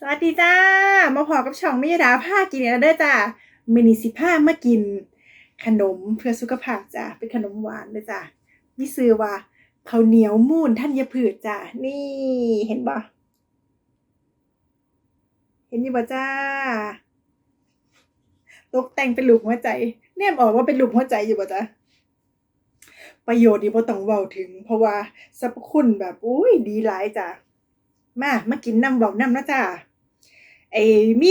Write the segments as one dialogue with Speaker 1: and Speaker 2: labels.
Speaker 1: สวัสดีจ้า มาพอกับช่องมิยดาผ้ากินแล้วเด้อจ้ามินิสิผ้ามากิน ขนมเพื่อสุขภาพจ้าเป็นขนมหวานเลยจ้ามีซื้อว่าข้าเหนียวมูนธัญพืชจ้านี่เห็นบ่เห็นอยู่บ่จ้า ตกแต่งเป็นลูกหัวใจ แนมออกว่าเป็นลูกหัวใจอยู่บ่จ้าประโยชน์นี่บ่ต้องเว้าถึง เพราะว่าสรรพคุณแบบอุ้ยดีหลายจ้ามา มากินน้ำบอกน้ำนะจ้า ไอ้มี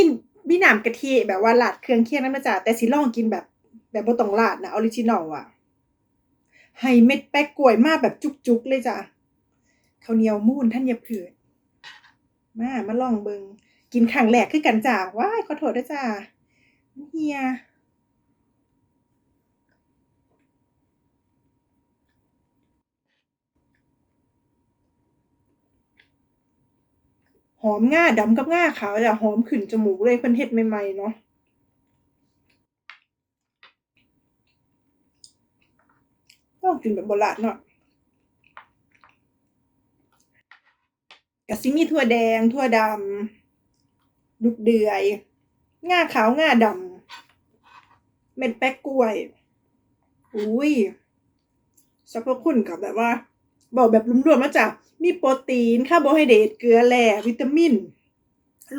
Speaker 1: มีน้ำกะทิแบบว่าลาดเครื่องเคียงน้ำนะจ้าแต่สิลองกินแบบ แบบบ่ต้องลาดนะออริจินอลอะให้เม็ดแป๊กกล้วยมาแบบจุกๆเลยจ้ะข้าวเหนียวมูนธัญพืชมามาลองเบิงกินครั้งแรกคือกันจ้าว้ายขอโทษด้วยจ้าเฮีย อมง่าดำกับง่าขาวจ้ะหอมขึ้นจมูกเลยเพิ่นเฮ็ดใหม่ๆเนาะต้องกินแบบโบราณเนาะกะซิมีถั่วแดง ถั่วดำลูกเดือย ง่าขาวง่าดำเม็ดแป๊กกล้วย อุ้ยสรรพคุณกับแบบว่า บอกแบบรวมๆแล้วจ้ะมีโปรตีนคาร์โบไฮเดรตเกลือแร่วิตามิน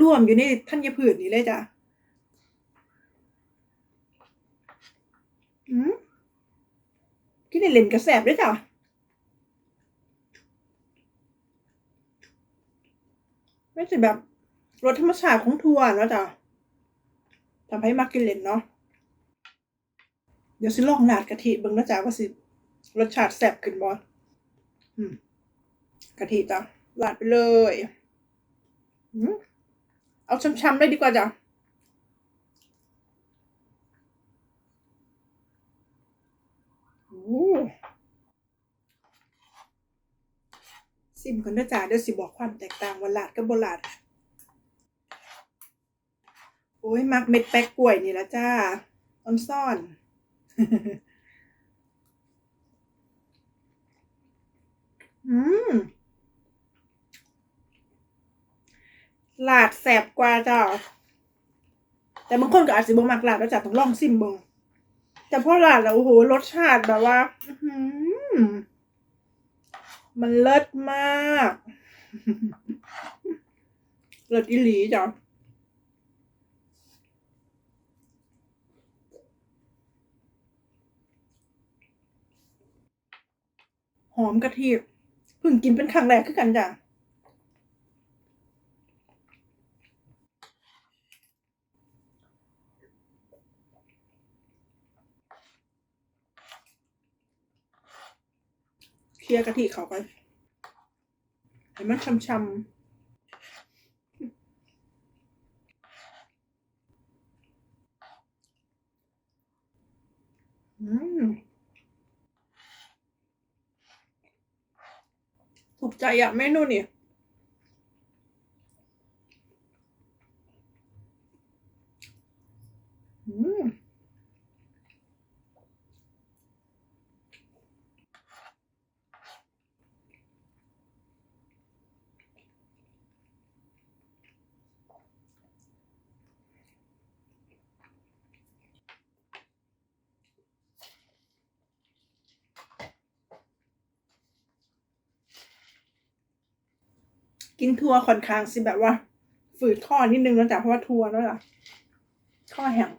Speaker 1: รวมอยู่ในธัญพืชนี้เลยจ้ะอืมกินในเลนกระแสบด้วยจ้ะไม่ใช่แบบรสธรรมชาติของถั่วนะจ้ะทำให้มักกินเลนเนาะเดี๋ยวสิลองหนาดกะทิเบิ่งนะจ๊ะว่าสิรสชาติแซ่บขึ้นบ่ กะทิจ้ะราดไปเลยเอาช้ำๆเลยดีกว่าจ้ะซิมก่อนนะจ๊ะเดี๋ยวสิบอกความแตกต่างว่าลาดกับบ่ลาดโอ้ยมักเม็ดแป๊กกล้วยนี่ละจ้าออนซ่อน อืมลาดแสบกว่าจ้าแต่บางคนก็อาจจะบ่มักหลาดแล้วจ้ะต้องลองซิมเบิ่งแต่พอหลาดแล้วโอ้โหรสชาติแบบว่า อืมันเลิศมากเลิศอีหลีจ้ะหอมกะทิเพิ่งกินเป็นครั้งแรกคือกันจ้ะเคลียร์กะทิเขาไปให้มันช่ำๆอืม ถูกใจ กินทัวค่อนข้างสิแบบว่า ฝืดข้อนิดนึงแล้วจ้ะเพราะว่าทัวแล้วล่ะข้อแห้ง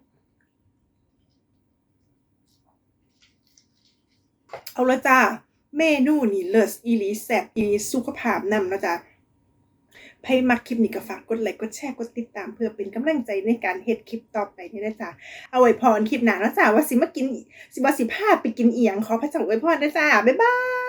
Speaker 1: เอาละจ้าเมนูนี่เลิศอีลีแซ่บอีลีสุขภาพนำนะจ๊ะใครมักคลิปนี้ก็ฝากกดไลค์กดแชร์กดติดตามเพื่อเป็นกำลังใจในการเฮ็ดคลิปต่อไปนี่นะจ๊ะเอาไว้พรคลิปหน้านะจ๊ะว่าสิมากินสิบ่สิพาไปกินเอียงขอพระเจ้าอวยพรนะจ๊ะบ๊ายบาย